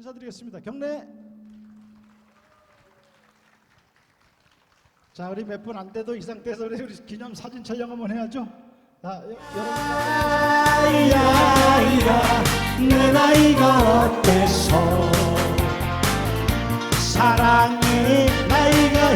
인사드리겠습니다. 경례. 자, 우리 몇 분 안 돼도 이 상태에서 우리 기념 사진 촬영 한번 해야죠. 자, 여, 여러분. 내 나이가 어때서 사랑의 나이가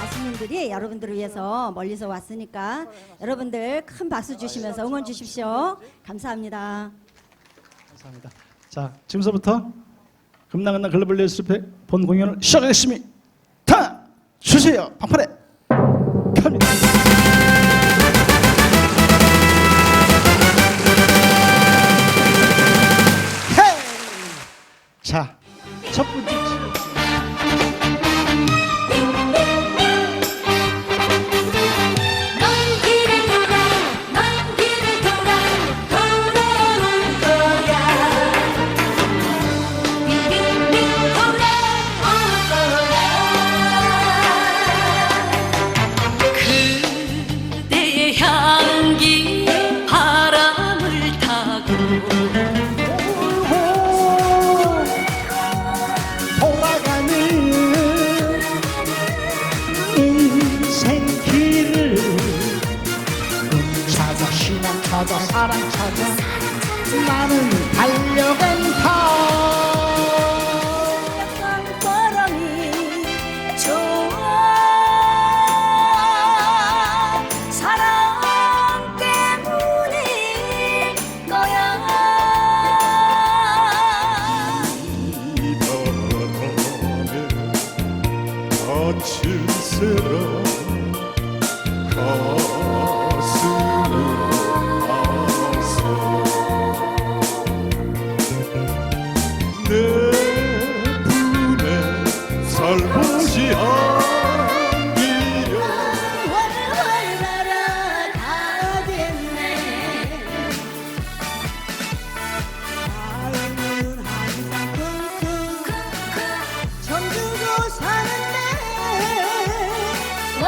가수님들이 여러분들을 위해서 멀리서 왔으니까 여러분들 큰 박수 주시면서 응원 주십시오. 감사합니다. 감사합니다. 자, 지금서부터 금나간나 글로벌 예술협회 본 공연을 시작하겠습니다. 주세요. 방판에 나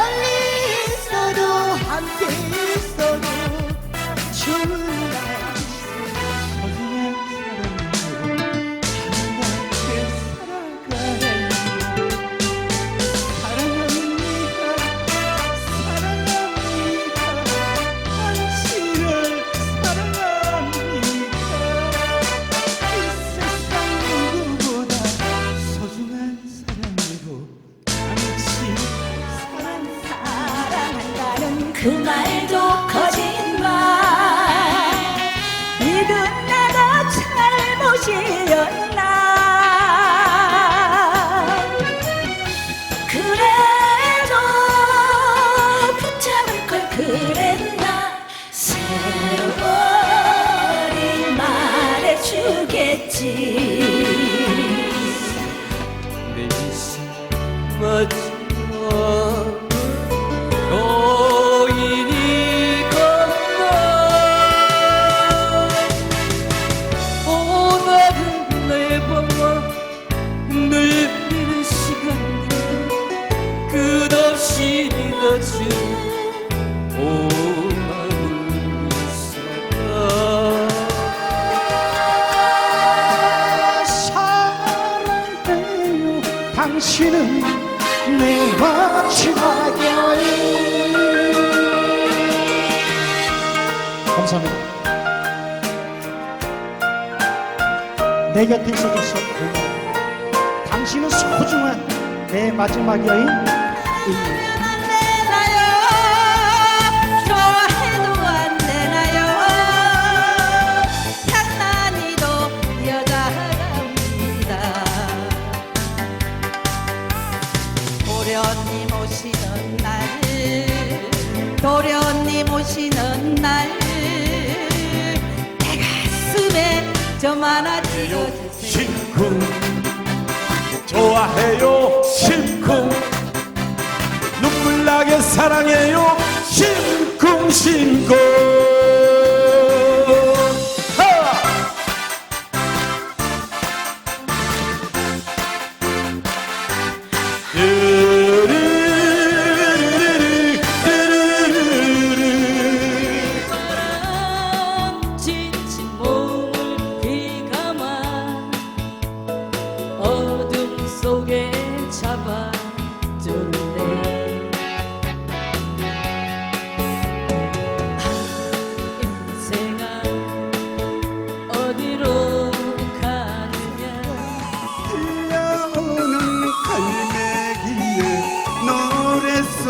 멀리 있어도 함께 여인이 건너 오늘은 내 밤과 늘리는 시간들 끝없이 늦은 살아 사랑해요 당신은 내 곁에 있어줘서 고마워. 당신은 소중한 내 마지막 여인 점 하나 찍어주세요. 심쿵 좋아해요 심쿵. 눈물 나게 사랑해요 심쿵 신고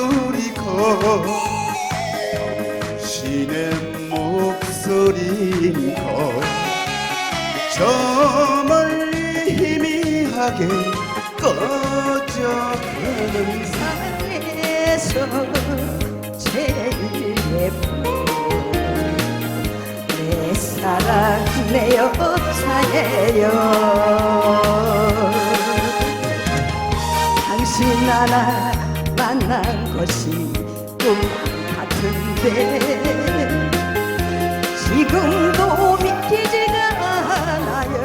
노랫소리고 신의 목소리고 저 멀리 희미하게 꺼져가는 세상에서 제일 예쁜 내 사랑 내 여자예요. 당신 하나 만난 것이 꿈 같은데. 지금도 믿기지가 않아요.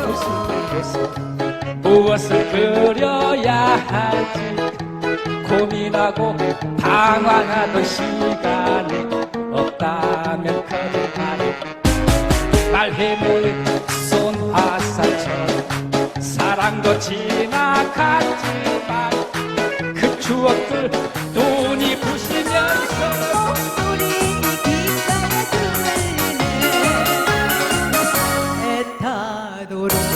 무엇을 그려야 할지 고민하고 방황하던 시간이 없다면 날 헤매는 손화살처럼 사랑도 지나갔지만 그 추억들 눈이 부시면서 우리 귓가에 들리네 애타도록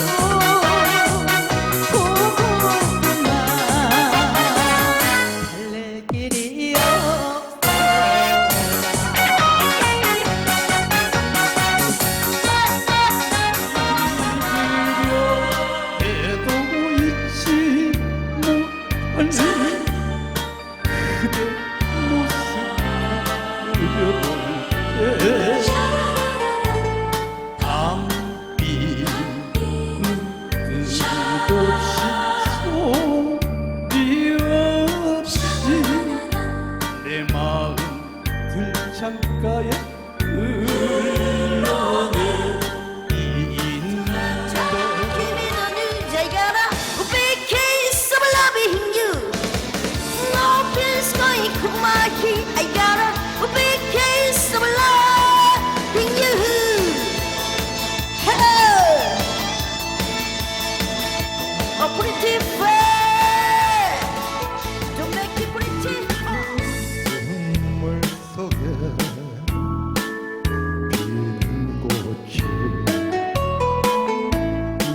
모습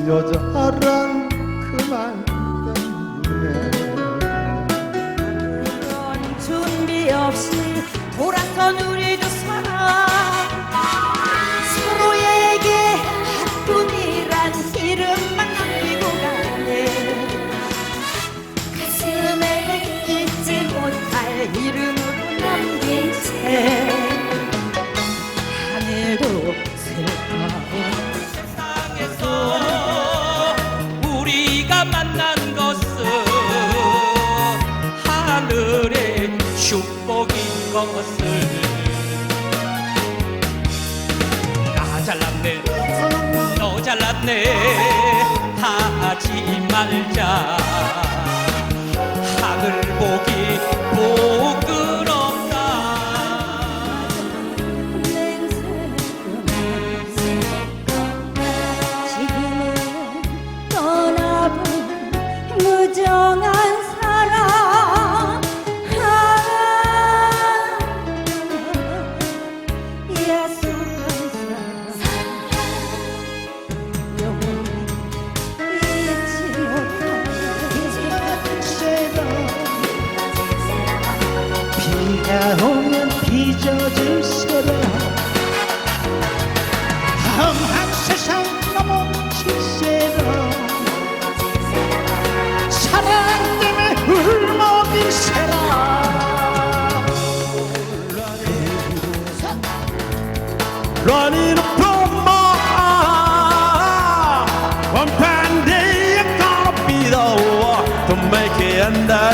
여자란 그만 때문에. 그런 준비 없이 돌아선 우리도 사랑 서로에게 하뿐이란 이름만 남기고 가네. 가슴에 잊지 못할 이름으로 남긴 채 축복인 것을. 나 잘났네. 너 잘났네. 하지 말자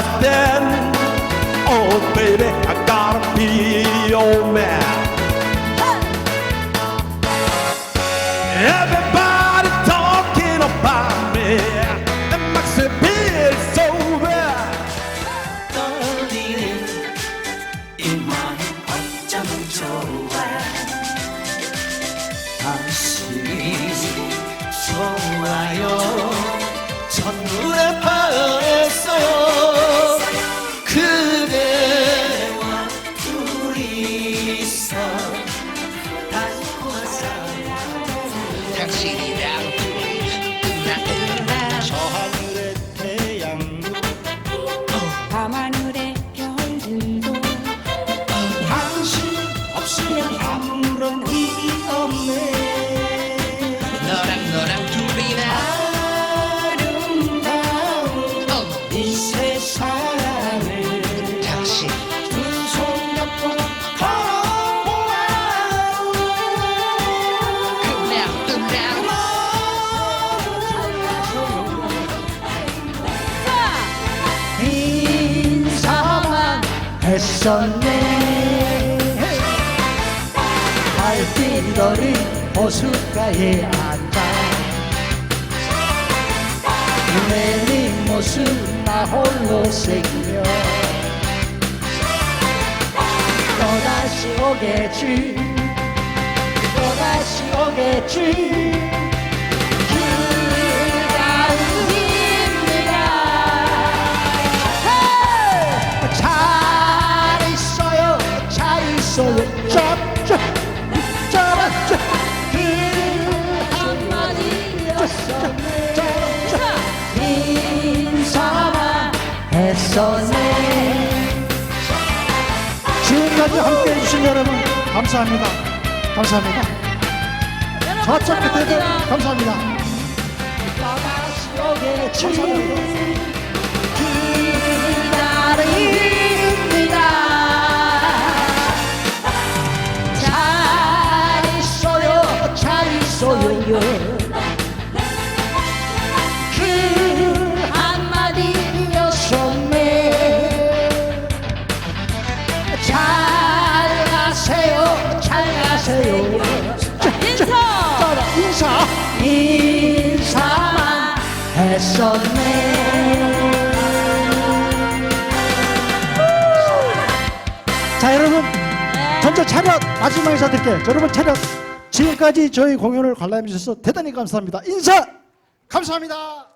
understand Oh baby I got gotta be your man. 당신이랑 저 하늘의 태양. 밤하늘의 별들도 당신 없으면 아무런 일이 없네. 너랑 너랑 둘이 나 아름다운 이 세상을 당신 했었네. 달빛거리 호숫가에 앉아. 내네 모습 나 홀로 새기며. 또다시 오겠지. 또다시 오겠지 지금까지 함께 해 주신 여러분 감사합니다. 감사합니다. 저쪽 끝에도 감사합니다. 감사합니다. 했었네. 자 여러분 전체 차렷 마지막 인사 드릴게요 여러분 차렷. 지금까지 저희 공연을 관람해 주셔서 대단히 감사합니다. 인사! 감사합니다